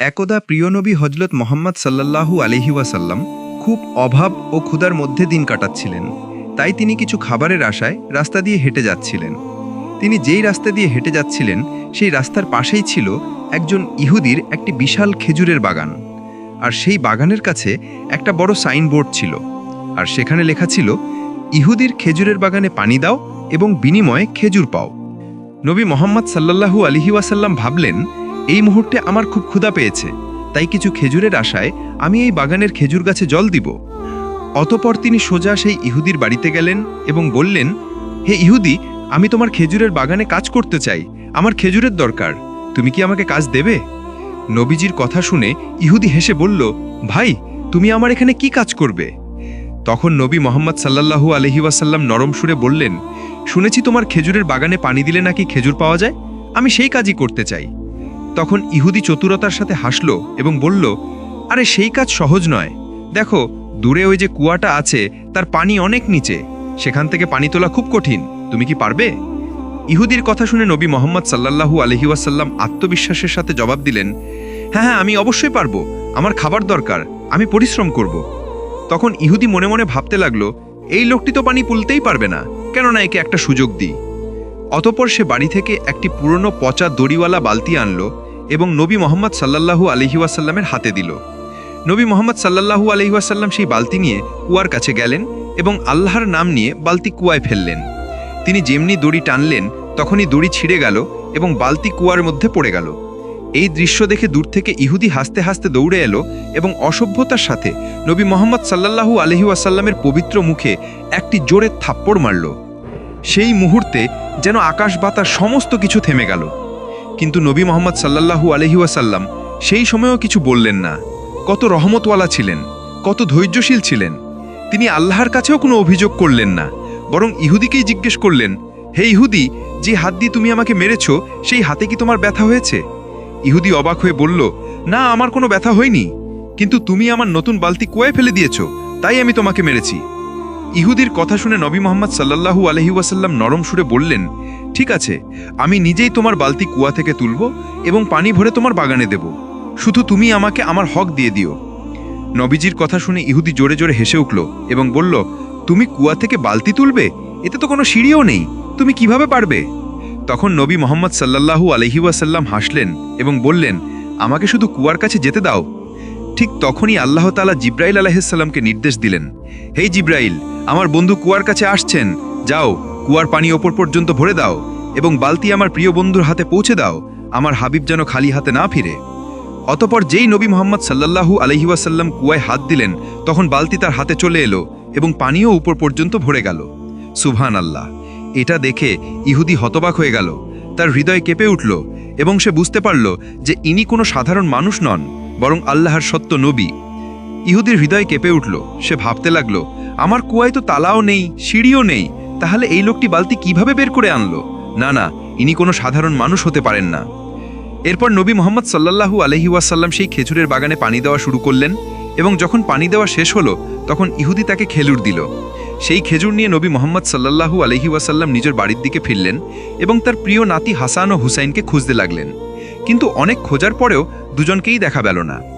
একদা প্রিয়নবী হজরত মোহাম্মদ সাল্লাল্লাহু আলহি ওয়াসাল্লাম খুব অভাব ও ক্ষুধার মধ্যে দিন কাটাচ্ছিলেন। তাই তিনি কিছু খাবারের আশায় রাস্তা দিয়ে হেঁটে যাচ্ছিলেন। তিনি যেই রাস্তা দিয়ে হেঁটে যাচ্ছিলেন, সেই রাস্তার পাশেই ছিল একজন ইহুদির একটি বিশাল খেজুরের বাগান। আর সেই বাগানের কাছে একটা বড় সাইনবোর্ড ছিল। আর সেখানে লেখা ছিল, ইহুদির খেজুরের বাগানে পানি দাও এবং বিনিময়ে খেজুর পাও। নবী মোহাম্মদ সাল্লাল্লাহু আলহি ভাবলেন এই মুহূর্তে আমার খুব ক্ষুধা পেয়েছে, তাই কিছু খেজুরের আশায় আমি এই বাগানের খেজুর গাছে জল দিব। অতপর তিনি সোজা সেই ইহুদির বাড়িতে গেলেন এবং বললেন, হে ইহুদি, আমি তোমার খেজুরের বাগানে কাজ করতে চাই, আমার খেজুরের দরকার, তুমি কি আমাকে কাজ দেবে? নবীজির কথা শুনে ইহুদি হেসে বলল, ভাই, তুমি আমার এখানে কি কাজ করবে? তখন নবী মোহাম্মদ সাল্লাল্লাহু আলহি ওয়াসাল্লাম নরম সুরে বললেন, শুনেছি তোমার খেজুরের বাগানে পানি দিলে নাকি খেজুর পাওয়া যায়? আমি সেই কাজই করতে চাই। তখন ইহুদি চতুরতার সাথে হাসল এবং বলল, আরে, সেই কাজ সহজ নয়। দেখো, দূরে ওই যে কুয়াটা আছে, তার পানি অনেক নিচে। সেখান থেকে পানি তোলা খুব কঠিন। তুমি কি পারবে? ইহুদির কথা শুনে নবী মোহাম্মদ সাল্লাল্লাহু আলহি ওয়াসাল্লাম আত্মবিশ্বাসের সাথে জবাব দিলেন হ্যাঁ হ্যাঁ আমি অবশ্যই পারব। আমার খাবার দরকার। আমি পরিশ্রম করব। তখন ইহুদি মনে মনে ভাবতে লাগল, এই লোকটি তো পানি পুলতেই পারবে না। কেননা একে একটা সুযোগ দিই। অতপর সে বাড়ি থেকে একটি পুরনো পচা দড়িওয়ালা বালতি আনলো এবং নবী মোহাম্মদ সাল্লাল্লাহু আলহি ওয়াসাল্লামের হাতে দিল। নবী মোহাম্মদ সাল্লাল্লাহু আলহি ওয়াসাল্লাম সেই বালতি নিয়ে কুয়ার কাছে গেলেন এবং আল্লাহর নাম নিয়ে বালতি কুয়ায় ফেললেন। তিনি যেমনি দড়ি টানলেন, তখনই দড়ি ছিঁড়ে গেল এবং বালতি কুয়ার মধ্যে পড়ে গেল। এই দৃশ্য দেখে দূর থেকে ইহুদি হাসতে হাসতে দৌড়ে এলো এবং অসভ্যতার সাথে নবী মোহাম্মদ সাল্লাল্লাহু আলহি ওয়াসাল্লামের পবিত্র মুখে একটি জোরে থাপ্পড় মারল। সেই মুহূর্তে যেন আকাশ বাতাস সমস্ত কিছু থেমে গেল। কিন্তু নবী মোহাম্মদ সাল্লাল্লাহু আলহি ওয়াসাল্লাম সেই সময়ও কিছু বললেন না। কত রহমতওয়ালা ছিলেন, কত ধৈর্যশীল ছিলেন। তিনি আল্লাহর কাছেও কোনো অভিযোগ করলেন না, বরং ইহুদিকেই জিজ্ঞেস করলেন, হে ইহুদি, যে হাত দিয়ে তুমি আমাকে মেরেছ, সেই হাতে কি তোমার ব্যথা হয়েছে? ইহুদি অবাক হয়ে বলল, না, আমার কোনো ব্যথা হয়নি, কিন্তু তুমি আমার নতুন বালতি কুয়ায় ফেলে দিয়েছ, তাই আমি তোমাকে মেরেছি। ইহুদির কথা শুনে নবী মোহাম্মদ সাল্লাল্লাহু আলহি ওয়াসাল্লাম নরম সুরে বললেন ঠিক আছে, আমি নিজেই তোমার বালতি কুয়া থেকে তুলব এবং পানি ভরে তোমার বাগানে দেব। শুধু তুমি আমাকে আমার হক দিয়ে দিও। নবীজির কথা শুনে ইহুদি জোরে জোরে হেসে উঠল এবং বলল, তুমি কুয়া থেকে বালতি তুলবে? এতে তো কোনো সিঁড়িও নেই। তুমি কীভাবে পারবে? তখন নবী মোহাম্মদ সাল্লাল্লাহু আলহি ওয়াসাল্লাম হাসলেন এবং বললেন, আমাকে শুধু কুয়ার কাছে যেতে দাও। ঠিক তখনই আল্লাহ তালা জিব্রাইল আলাহিসাল্লামকে নির্দেশ দিলেন হেই জিব্রাইল, আমার বন্ধু কুয়ার কাছে আসছেন, যাও। কুয়ার পানি ওপর পর্যন্ত ভরে দাও এবং বালতি আমার প্রিয় বন্ধুর হাতে পৌঁছে দাও, আমার হাবিব যেন খালি হাতে না ফিরে। অতপর যেই নবী মোহাম্মদ সাল্লাল্লাহু আলহি ওয়াসাল্লাম কুয়ায় হাত দিলেন, তখন বালতি তার হাতে চলে এলো এবং পানিও উপর পর্যন্ত ভরে গেল। সুভান আল্লাহ এটা দেখে ইহুদি হতবাক হয়ে গেল। তার হৃদয় কেঁপে উঠল এবং সে বুঝতে পারল যে ইনি কোনো সাধারণ মানুষ নন, বরং আল্লাহর সত্য নবী। ইহুদির হৃদয় কেঁপে উঠল, সে ভাবতে লাগল, আমার কুয়ায় তো তালাও নেই, সিঁড়িও নেই তাহলে এই লোকটি বালতি কীভাবে বের করে আনলো? না না, ইনি কোনো সাধারণ মানুষ হতে পারেন না। এরপর নবী মোহাম্মদ সাল্লাল্লাহু আলহি ওয়াসাল্লাম সেই খেজুরের বাগানে পানি দেওয়া শুরু করলেন এবং যখন পানি দেওয়া শেষ হলো, তখন ইহুদি তাকে খেজুর দিল। সেই খেজুর নিয়ে নবী মোহাম্মদ সাল্লাল্লাহু আলহি ওয়াসাল্লাম নিজের বাড়ির দিকে ফিরলেন এবং তার প্রিয় নাতি হাসান ও হুসাইনকে খুঁজতে লাগলেন। কিন্তু অনেক খোঁজার পরেও দুজনকেই দেখা গেল না।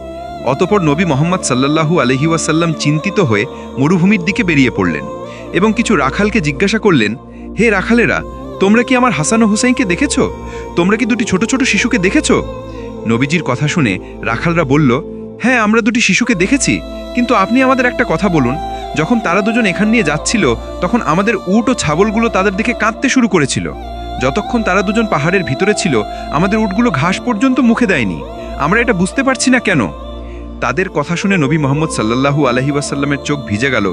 অতপর নবী মোহাম্মদ সাল্লাল্লাহু আলহি ওয়াসাল্লাম চিন্তিত হয়ে মরুভূমির দিকে বেরিয়ে পড়লেন এবং কিছু রাখালকে জিজ্ঞাসা করলেন, হে রাখালেরা, তোমরা কি আমার হাসান হুসাইনকে দেখেছ? তোমরা কি দুটি ছোট ছোট শিশুকে দেখেছ? নবীজির কথা শুনে রাখালরা বলল হ্যাঁ আমরা দুটি শিশুকে দেখেছি, কিন্তু আপনি আমাদের একটা কথা বলুন। যখন তারা দুজন এখান নিয়ে যাচ্ছিল, তখন আমাদের উট ও ছাগলগুলো তাদের দিকে কাঁদতে শুরু করেছিল। যতক্ষণ তারা দুজন পাহাড়ের ভিতরে ছিল, আমাদের উটগুলো ঘাস পর্যন্ত মুখে দেয়নি। আমরা এটা বুঝতে পারছি না কেন? তাদের কথা শুনে নবী মোহাম্মদ সাল্লাল্লাহু আলহি ওয়াসাল্লামের চোখ ভিজে গেল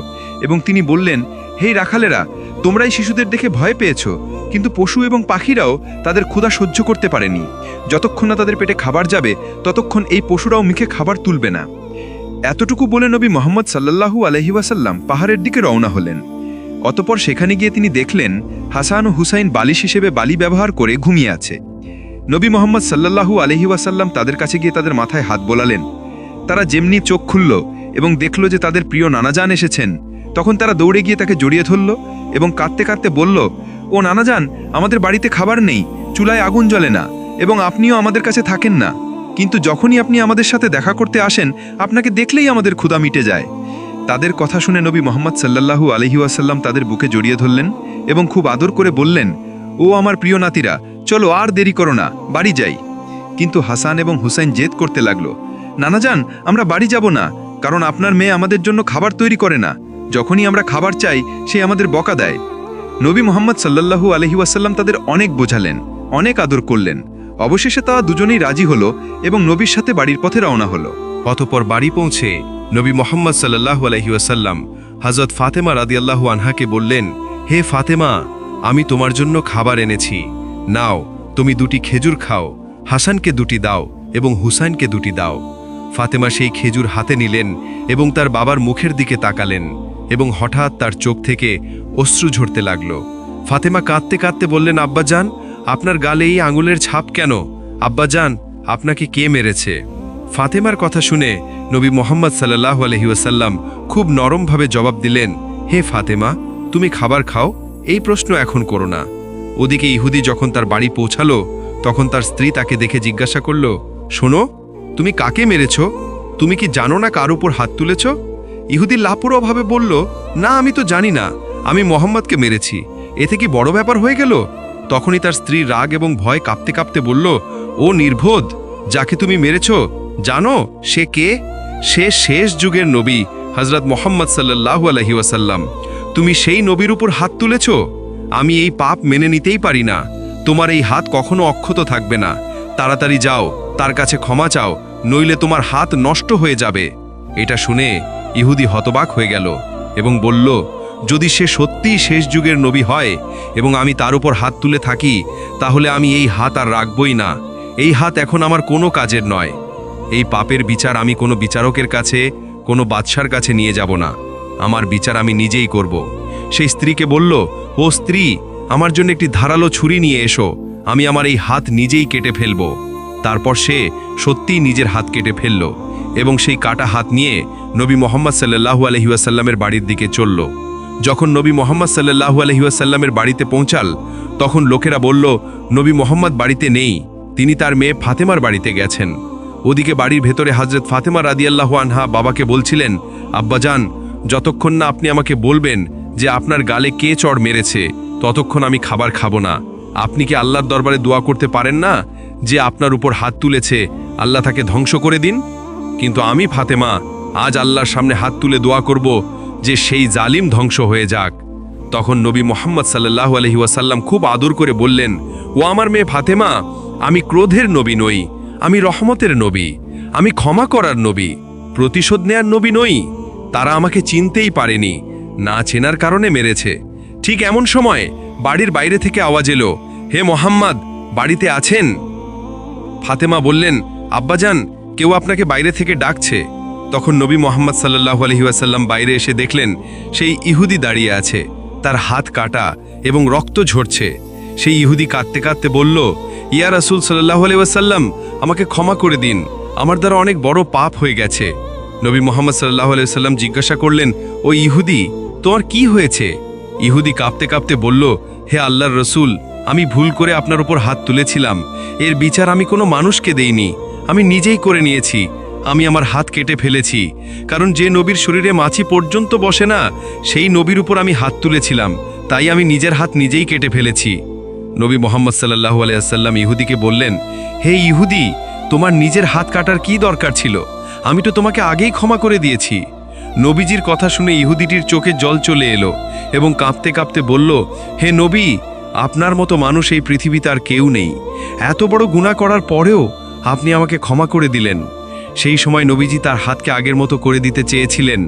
এবং তিনি বললেন হেই রাখালেরা, তোমরাই শিশুদের দেখে ভয় পেয়েছ, কিন্তু পশু এবং পাখিরাও তাদের ক্ষুধা সহ্য করতে পারেনি। যতক্ষণ না তাদের পেটে খাবার যাবে, ততক্ষণ এই পশুরাও মুখে খাবার তুলবে না। এতটুকু বলে নবী মোহাম্মদ সাল্লাল্লাহু আলহি ওয়াসাল্লাম পাহাড়ের দিকে রওনা হলেন। অতপর সেখানে গিয়ে তিনি দেখলেন, হাসান ও হুসাইন বালিশ হিসেবে বালি ব্যবহার করে ঘুমিয়ে আছে। নবী মোহাম্মদ সাল্লাল্লাহু আলহি তাদের কাছে গিয়ে তাদের মাথায় হাত বোলালেন। তারা যেমনি চোখ খুলল এবং দেখল যে তাদের প্রিয় নানাজান এসেছেন, তখন তারা দৌড়ে গিয়ে তাকে জড়িয়ে ধরল এবং কাঁদতে কাঁদতে বলল, ও নানাজান, আমাদের বাড়িতে খাবার নেই, চুলায় আগুন জ্বলে না এবং আপনিও আমাদের কাছে থাকেন না। কিন্তু যখনই আপনি আমাদের সাথে দেখা করতে আসেন, আপনাকে দেখলেই আমাদের ক্ষুদা মিটে যায়। তাদের কথা শুনে নবী মোহাম্মদ সাল্লাল্লাহু আলহি ওয়াসাল্লাম তাদের বুকে জড়িয়ে ধরলেন এবং খুব আদর করে বললেন, ও আমার প্রিয় নাতিরা, চলো আর দেরি করো না, বাড়ি যাই। কিন্তু হাসান এবং হুসাইন জেদ করতে লাগল। নানা যান আমরা বাড়ি যাব না, কারণ আপনার মেয়ে আমাদের জন্য খাবার তৈরি করে না। যখনই আমরা খাবার চাই, সে আমাদের বকা দেয়। নবী মোহাম্মদ সাল্লাল্লাহু আলহি ওয়াসাল্লাম তাদের অনেক বোঝালেন, অনেক আদর করলেন। অবশেষে তারা দুজনেই রাজি হলো এবং নবীর সাথে বাড়ির পথে রওনা হলো। অতপর বাড়ি পৌঁছে নবী মোহাম্মদ সাল্লাহ আলহিউসাল্লাম হজরত ফাতেমা রাদিয়াল্লাহু আনহাকে বললেন, হে ফাতেমা, আমি তোমার জন্য খাবার এনেছি। নাও, তুমি দুটি খেজুর খাও, হাসানকে দুটি দাও এবং হুসাইনকে দুটি দাও। ফাতেমা সেই খেজুর হাতে নিলেন এবং তার বাবার মুখের দিকে তাকালেন এবং হঠাৎ তার চোখ থেকে অশ্রু ঝরতে লাগল। ফাতেমা কাঁদতে কাঁদতে বললেন, আব্বাজান, আপনার গালে এই আঙুলের ছাপ কেন? আব্বাজান, আপনাকে কে মেরেছে? ফাতেমার কথা শুনে নবী মোহাম্মদ সাল্লাহ আলহিউসাল্লাম খুব নরমভাবে জবাব দিলেন, হে ফাতেমা, তুমি খাবার খাও, এই প্রশ্ন এখন করো না। ওদিকে ইহুদি যখন তার বাড়ি পৌঁছালো, তখন তার স্ত্রী তাকে দেখে জিজ্ঞাসা করল, শোনো তুমি কাকে মেরেছ? তুমি কি জানো না কার উপর হাত তুলেছ? ইহুদি লাপুরোভাবে বলল, না, আমি তো জানি না। আমি মোহাম্মদকে মেরেছি। এতে কি বড় ব্যাপার হয়ে গেল? তখনই তার স্ত্রী রাগ এবং ভয় কাঁপতে কাঁপতে বলল, ও নির্বোধ, যাকে তুমি মেরেছ, জানো সে কে? সে শেষ যুগের নবী হজরত মোহাম্মদ সাল্লাহু আলহি ওয়াসাল্লাম। তুমি সেই নবীর উপর হাত তুলেছ? আমি এই পাপ মেনে নিতেই পারি না। তোমার এই হাত কখনো অক্ষত থাকবে না। তাড়াতাড়ি যাও। তার কাছে ক্ষমা চাও, নইলে তোমার হাত নষ্ট হয়ে যাবে। এটা শুনে ইহুদি হতবাক হয়ে গেল এবং বলল, যদি সে সত্যিই শেষ যুগের নবী হয় এবং আমি তার উপর হাত তুলে থাকি, তাহলে আমি এই হাত আর রাখবই না। এই হাত এখন আমার কোনো কাজের নয়। এই পাপের বিচার আমি কোনো বিচারকের কাছে, কোনো বাদশার কাছে নিয়ে যাব না। আমার বিচার আমি নিজেই করব। সেই স্ত্রীকে বলল, ও স্ত্রী, আমার জন্য একটি ধারালো ছুরি নিয়ে এসো। আমি আমার এই হাত নিজেই কেটে ফেলব। তারপর সে সত্যিই নিজের হাত কেটে ফেলল এবং সেই কাটা হাত নিয়ে নবী মোহাম্মদ সাল্লাহু আলহিউসাল্লামের বাড়ির দিকে চলল। যখন নবী মোহাম্মদ সাল্লাহু আলহিউসাল্লামের বাড়িতে পৌঁছাল, তখন লোকেরা বলল, নবী মোহাম্মদ বাড়িতে নেই, তিনি তার মেয়ে ফাতেমার বাড়িতে গেছেন। ওদিকে বাড়ির ভেতরে হজরত ফাতেমা রাদিয়াল্লাহ আনহা বাবাকে বলছিলেন আব্বাজান যতক্ষণ না আপনি আমাকে বলবেন যে আপনার গালে কে চড় মেরেছে, ততক্ষণ আমি খাবার খাব না। আপনি কি আল্লাহর দরবারে দোয়া করতে পারেন না? যে আপনার উপর হাত তুলেছে, আল্লাহ তাকে ধ্বংস করে দিন। কিন্তু আমি, ফাতেমা, আজ আল্লাহর সামনে হাত তুলে দোয়া করব যে সেই জালিম ধ্বংস হয়ে যাক। তখন নবী মোহাম্মদ সাল্লাহ আলহি ওয়াসাল্লাম খুব আদর করে বললেন, ও আমার মেয়ে ফাতেমা, আমি ক্রোধের নবী নই, আমি রহমতের নবী, আমি ক্ষমা করার নবী, প্রতিশোধ নেয়ার নবী নই। তারা আমাকে চিনতেই পারেনি, না চেনার কারণে মেরেছে। ঠিক এমন সময় বাড়ির বাইরে থেকে আওয়াজ এলো, হে মোহাম্মদ, বাড়িতে আছেন? ফাতেমা বললেন, আব্বাজান, কেউ আপনাকে বাইরে থেকে ডাকছে। তখন নবী মোহাম্মদ সাল্লাহ আলহিউসাল্লাম বাইরে এসে দেখলেন, সেই ইহুদি দাঁড়িয়ে আছে। তার হাত কাটা এবং রক্ত ঝরছে। সেই ইহুদি কাঁদতে কাঁদতে বলল, ইয়া রাসুল সাল্লাহ আলহিউসাল্লাম আমাকে ক্ষমা করে দিন। আমার দ্বারা অনেক বড় পাপ হয়ে গেছে। নবী মোহাম্মদ সাল্লাহ আলাইসাল্লাম জিজ্ঞাসা করলেন, ও ইহুদি, তোমার কি হয়েছে? ইহুদি কাঁপতে কাঁপতে বলল, হে আল্লাহর রসুল আমি ভুল করে আপনার উপর হাত তুলেছিলাম। এর বিচার আমি কোনো মানুষকে দেইনি। আমি নিজেই করে নিয়েছি। আমি আমার হাত কেটে ফেলেছি। কারণ যে নবীর শরীরে মাছি পর্যন্ত বসে না, সেই নবীর উপর আমি হাত তুলেছিলাম। তাই আমি নিজের হাত নিজেই কেটে ফেলেছি। নবী মোহাম্মদ সাল্লাহু আলাইসাল্লাম ইহুদিকে বললেন, হে ইহুদি, তোমার নিজের হাত কাটার কি দরকার ছিল? আমি তো তোমাকে আগেই ক্ষমা করে দিয়েছি। নবীজির কথা শুনে ইহুদিটির চোখে জল চলে এলো এবং কাঁপতে কাঁপতে বলল, হে নবী আপনার মতো মানুষ এই পৃথিবীতে আর কেউ নেই। এত বড় গুণা করার পরেও আপনি আমাকে ক্ষমা করে দিলেন। সেই সময় নবীজি তার হাতকে আগের মতো করে দিতে চেয়েছিলেন।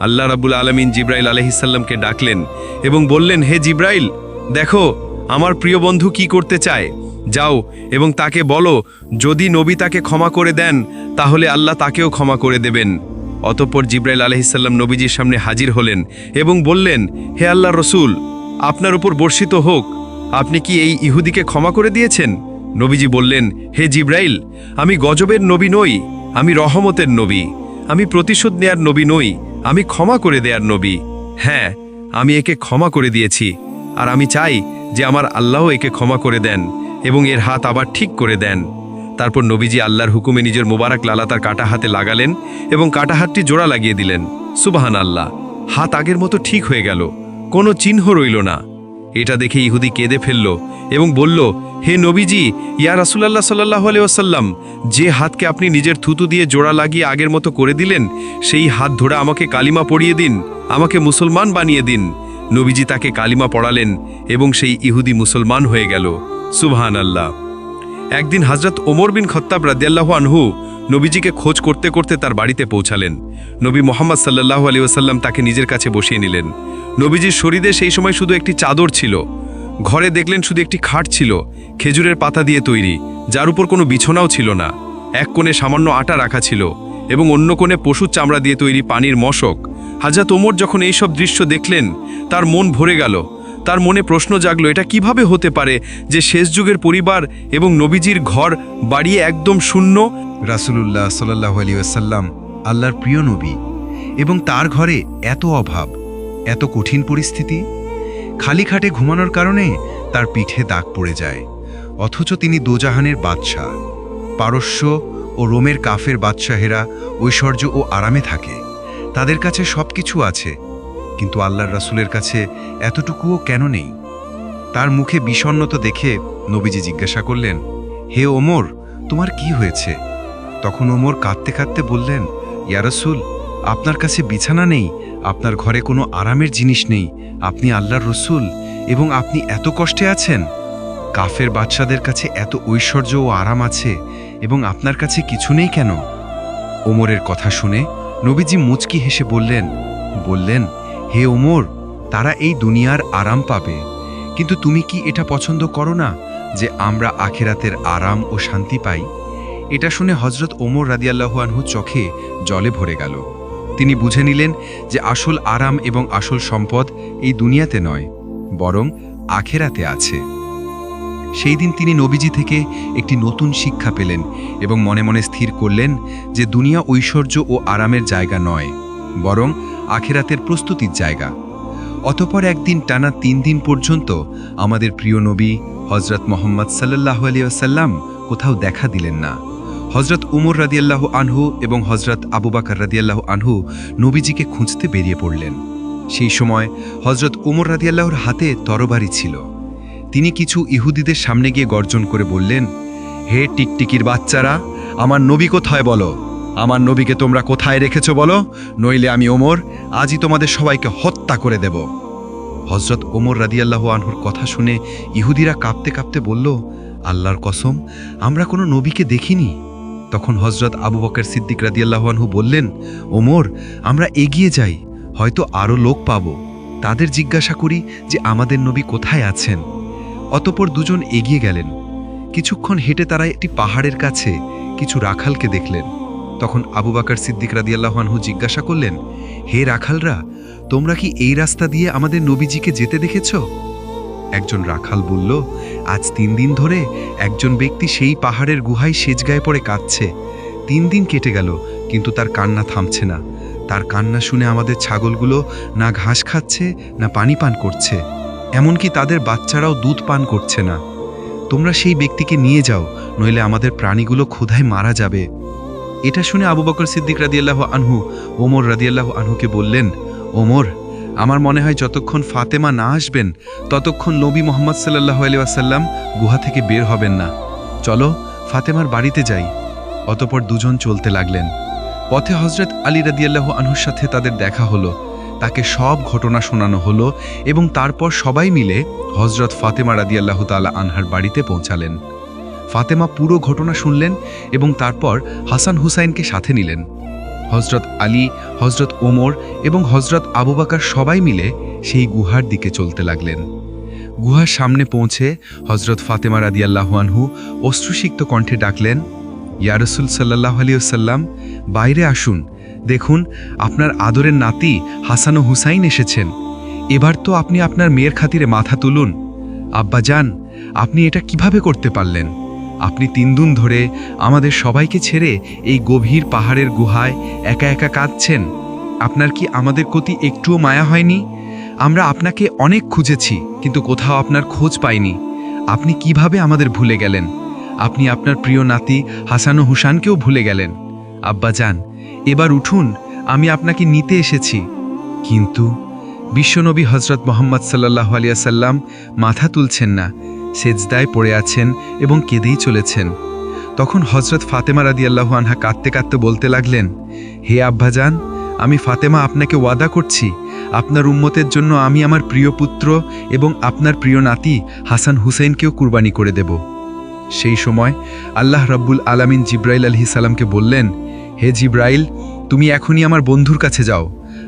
আল্লাহ রাবুল আলমিন জিব্রাইল আলহিসাল্লামকে ডাকলেন এবং বললেন, হে জিব্রাইল, দেখো, আমার প্রিয় বন্ধু কি করতে চায়? যাও এবং তাকে বলো, যদি নবী তাকে ক্ষমা করে দেন, তাহলে আল্লাহ তাকেও ক্ষমা করে দেবেন। অতঃপর জিব্রাইল আলহিসাল্লাম নবীজির সামনে হাজির হলেন এবং বললেন, হে আল্লাহ রসুল, আপনার উপর বর্ষিত হোক আপনি কি এই ইহুদিকে ক্ষমা করে দিয়েছেন? নবীজি বললেন, হে জিব্রাইল, আমি গজবের নবী নই, আমি রহমতের নবী। আমি প্রতিশোধ নেয়ার নবী নই, আমি ক্ষমা করে দেয়ার নবী। হ্যাঁ আমি একে ক্ষমা করে দিয়েছি, আর আমি চাই যে আমার আল্লাহ একে ক্ষমা করে দেন এবং এর হাত আবার ঠিক করে দেন। তারপর নবীজি আল্লাহর হুকুমে নিজের মোবারক লালা তার কাটা হাতে লাগালেন এবং কাটা হাতটি জোড়া লাগিয়ে দিলেন। সুবাহান আল্লাহ হাত আগের মতো ঠিক হয়ে গেল, কোনো চিহ্ন রইল না। এটা দেখে ইহুদি কেঁদে ফেলল এবং বলল, হে নবীজি, ইয়া রাসুলাল্লাহ সাল্লাহ আলিয়াসাল্লাম যে হাতকে আপনি নিজের থুতু দিয়ে জোড়া লাগিয়ে আগের মতো করে দিলেন, সেই হাত ধরে আমাকে কালিমা পড়িয়ে দিন, আমাকে মুসলমান বানিয়ে দিন। নবীজি তাকে কালিমা পড়ালেন এবং সেই ইহুদি মুসলমান হয়ে গেল। সুবহান আল্লাহ একদিন হজরত ওমর বিন খত্তাব রাদিয়াল্লাহু আনহু নবীজিকে খোঁজ করতে করতে তার বাড়িতে পৌঁছালেন। নবী মোহাম্মদ সাল্লাল্লাহু আলী ওসাল্লাম তাকে নিজের কাছে বসিয়ে নিলেন। নবীজির শরীরে সেই সময় শুধু একটি চাদর ছিল। ঘরে দেখলেন শুধু একটি খাট ছিল, খেজুরের পাতা দিয়ে তৈরি, যার উপর কোনো বিছনাও ছিল না। এক কোণে সামান্য আটা রাখা ছিল এবং অন্য কোণে পশুর চামড়া দিয়ে তৈরি পানির মশক। হাজরত ওমর যখন এইসব দৃশ্য দেখলেন, তার মন ভরে গেল। তার মনে প্রশ্ন জাগলো, এটা কীভাবে হতে পারে যে শেষ যুগের পরিবার এবং নবীজির ঘর বাড়িয়ে একদম শূন্য? রাসুলুল্লাহ সাল্লাহ আলী আসাল্লাম আল্লাহর প্রিয় নবী, এবং তার ঘরে এত অভাব, এত কঠিন পরিস্থিতি। খালি খাটে ঘুমানোর কারণে তার পিঠে দাগ পড়ে যায়, অথচ তিনি দোজাহানের বাদশাহ। পারস্য ও রোমের কাফের বাদশাহেরা ঐশ্বর্য ও আরামে থাকে। তাদের কাছে সব কিছু আছে কিন্তু আল্লাহর রাসূলের কাছে এতটুকুও কেন নেই? তার মুখে বিষণ্ণতা দেখে নবীজি জিজ্ঞাসা করলেন, হে ওমর, তোমার কি হয়েছে? তখন ওমর কাঁদতে কাঁদতে বললেন ইয়ারসুল আপনার কাছে বিছানা নেই, আপনার ঘরে কোনো আরামের জিনিস নেই, আপনি আল্লাহর রসুল এবং আপনি এত কষ্টে আছেন। কাফের বাচ্চাদের কাছে এত ঐশ্বর্য ও আরাম আছে এবং আপনার কাছে কিছু নেই কেন? ওমরের কথা শুনে নবীজি মুচকি হেসে বললেন বললেন হে ওমর তারা এই দুনিয়ার আরাম পাবে। কিন্তু তুমি কি এটা পছন্দ করো না, যে আমরা আখেরাতের আরাম ও শান্তি পাই? এটা শুনে হজরত ওমর রাদিয়াল্লাহু আনহু চোখে জলে ভরে গেল। তিনি বুঝে নিলেন যে আসল আরাম এবং আসল সম্পদ এই দুনিয়াতে নয়, বরং আখেরাতে আছে। সেই দিন তিনি নবীজি থেকে একটি নতুন শিক্ষা পেলেন এবং মনে মনে স্থির করলেন যে দুনিয়া ঐশ্বর্য ও আরামের জায়গা নয়, বরং আখেরাতের প্রস্তুতির জায়গা। অতপর একদিন টানা তিন দিন পর্যন্ত আমাদের প্রিয় নবী হজরত মোহাম্মদ সাল্লাহ আলিয়াসাল্লাম কোথাও দেখা দিলেন না। হজরত উমর রাদিয়াল্লাহ আনহু এবং হজরত আবু বাকর রাদিয়াল্লাহ আনহু নবীজিকে খুঁজতে বেরিয়ে পড়লেন। সেই সময় হজরত উমর রাদিয়াল্লাহর হাতে তরবারি ছিল। তিনি কিছু ইহুদিদের সামনে গিয়ে গর্জন করে বললেন, হে টিকটিকির বাচ্চারা, আমার নবী কোথায় বলো? আমার নবীকে তোমরা কোথায় রেখেছ বলো? নইলে আমি ওমর, আজই তোমাদের সবাইকে হত্যা করে দেব। হজরত ওমর রাদিয়াল্লাহ আনহুর কথা শুনে ইহুদিরা কাঁপতে কাঁপতে বলল, আল্লাহর কসম, আমরা কোনো নবীকে দেখিনি? তখন হজরত আবু বকের সিদ্দিক রাদিয়াল্লাহ আনহু বললেন, ওমর, আমরা এগিয়ে যাই, হয়তো আরও লোক পাব। তাদের জিজ্ঞাসা করি যে আমাদের নবী কোথায় আছেন? অতপর দুজন এগিয়ে গেলেন। কিছুক্ষণ হেঁটে তারা একটি পাহাড়ের কাছে, কিছু রাখালকে দেখলেন। তখন আবু বাকর সিদ্দিক রাদিয়াল্লাহানহু জিজ্ঞাসা করলেন, হে রাখালরা, তোমরা কি এই রাস্তা দিয়ে আমাদের নবীজিকে যেতে দেখেছ? একজন রাখাল বলল, আজ তিন দিন ধরে একজন ব্যক্তি সেই পাহাড়ের গুহায় সেজগায়ে পড়ে কাঁদছে। তিন দিন কেটে গেল, কিন্তু তার কান্না থামছে না। তার কান্না শুনে আমাদের ছাগলগুলো না ঘাস খাচ্ছে, না পানি পান করছে। এমনকি তাদের বাচ্চারাও দুধ পান করছে না। তোমরা সেই ব্যক্তিকে নিয়ে যাও, নইলে আমাদের প্রাণীগুলো ক্ষুধায় মারা যাবে। এটা শুনে আবু বকর সিদ্দিক রাদিয়াল্লাহ আনহু, ওমর রাদিয়াল্লাহ আনহুকে বললেন, ওমর, আমার মনে হয় যতক্ষণ ফাতেমা না আসবেন, ততক্ষণ নবী মোহাম্মদ সাল্লাহ আসাল্লাম গুহা থেকে বের হবেন না। চলো ফাতেমার বাড়িতে যাই। অতপর দুজন চলতে লাগলেন। পথে হজরত আলী রাদিয়াল্লাহ আনহুর সাথে তাদের দেখা হলো। তাকে সব ঘটনা শোনানো হলো এবং তারপর সবাই মিলে হজরত ফাতেমা রাদিয়াল্লাহ তালা আনহার বাড়িতে পৌঁছালেন। ফাতেমা পুরো ঘটনা শুনলেন এবং তারপর হাসান হুসাইনকে সাথে নিলেন। হজরত আলী হজরত ওমর এবং হজরত আবু বাকার সবাই মিলে সেই গুহার দিকে চলতে লাগলেন। গুহার সামনে পৌঁছে হজরত ফাতেমা রাদিয়াল্লাহুয়ানহু অশ্রুসিক্ত কণ্ঠে ডাকলেন ইয়ারসুল সাল্লাহ আলিয়াল্লাম বাইরে আসুন। দেখুন, আপনার আদরের নাতি হাসান ও হুসাইন এসেছেন। এবার তো আপনি আপনার মেয়ের খাতিরে মাথা তুলুন। আব্বা যান, আপনি এটা কীভাবে করতে পারলেন? আপনি তিন দিন ধরে আমাদের সবাইকে ছেড়ে এই গভীর পাহাড়ের গুহায় একা একা কাঁদছেন। আপনার কি আমাদের প্রতি একটুও মায়া হয়নি? আমরা আপনাকে অনেক খুঁজেছি, কিন্তু কোথাও আপনার খোঁজ পাইনি। আপনি কীভাবে আমাদের ভুলে গেলেন? আপনি আপনার প্রিয় নাতি হাসান হুসানকেও ভুলে গেলেন। আব্বা যান, এবার উঠুন, আমি আপনাকে নিতে এসেছি। কিন্তু বিশ্বনবী হজরত মোহাম্মদ সাল্লাহ আলিয়াসাল্লাম মাথা তুলছেন না। সেজদায় পড়ে আছেন এবং কেঁদেই চলেছেন। তখন হজরত ফাতেমা রাদি আল্লাহ আনহা কাঁদতে কাঁদতে বলতে লাগলেন, হে আব্বাজান, আমি ফাতেমা আপনাকে ওয়াদা করছি। আপনার উম্মতের জন্য আমি আমার প্রিয় পুত্র এবং আপনার প্রিয় নাতি হাসান হুসেনকেও কুরবানি করে দেব। সেই সময় আল্লাহ রাব্বুল আলামিন জিব্রাইল আলহি সালামকে বললেন, হে জিব্রাইল, তুমি এখনই আমার বন্ধুর কাছে যাও।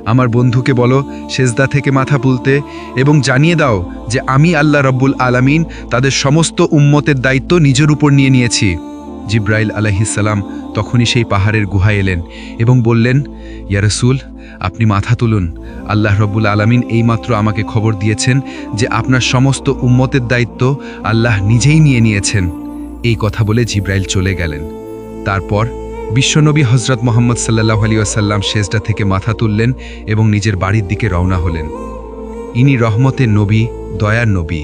আমার বন্ধুকে বলো, সেজদা থেকে মাথা তুলতে এবং জানিয়ে দাও যে আমি আল্লাহ রব্বুল আলামিন তাদের সমস্ত উম্মতের দায়িত্ব নিজের উপর নিয়ে নিয়েছি। জিব্রাইল আলাহিসাল্লাম তখনই সেই পাহাড়ের গুহায় এলেন এবং বললেন, ইয়া রসুল, আপনি মাথা তুলুন। আল্লাহ রব্বুল আলামিন এইমাত্র আমাকে খবর দিয়েছেন যে আপনার সমস্ত উম্মতের দায়িত্ব আল্লাহ নিজেই নিয়ে নিয়েছেন। এই কথা বলে জিব্রাইল চলে গেলেন। তারপর বিশ্বনবী হজরত মোহাম্মদ সাল্লাহ আলী আসাল্লাম শেষটা থেকে মাথা তুললেন এবং নিজের বাড়ির দিকে রওনা হলেন। ইনি রহমতের নবী, দয়ার নবী।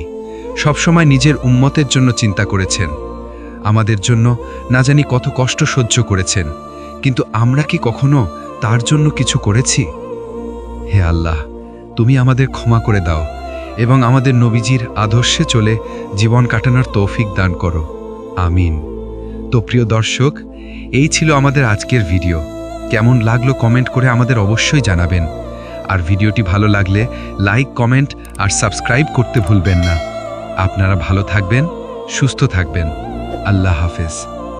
সবসময় নিজের উম্মতের জন্য চিন্তা করেছেন। আমাদের জন্য না জানি কত কষ্ট সহ্য করেছেন, কিন্তু আমরা কি কখনো তার জন্য কিছু করেছি? হে আল্লাহ, তুমি আমাদের ক্ষমা করে দাও এবং আমাদের নবীজির আদর্শে চলে জীবন কাটানোর তৌফিক দান করো। আমিন। তো প্রিয় দর্শক এই ছিল আমাদের আজকের ভিডিও। কেমন লাগল কমেন্ট করে আমাদের অবশ্যই জানাবেন। আর ভিডিওটি ভালো লাগলে লাইক, কমেন্ট আর সাবস্ক্রাইব করতে ভুলবেন না। আপনারা ভালো থাকবেন, সুস্থ থাকবেন। আল্লাহ হাফেজ।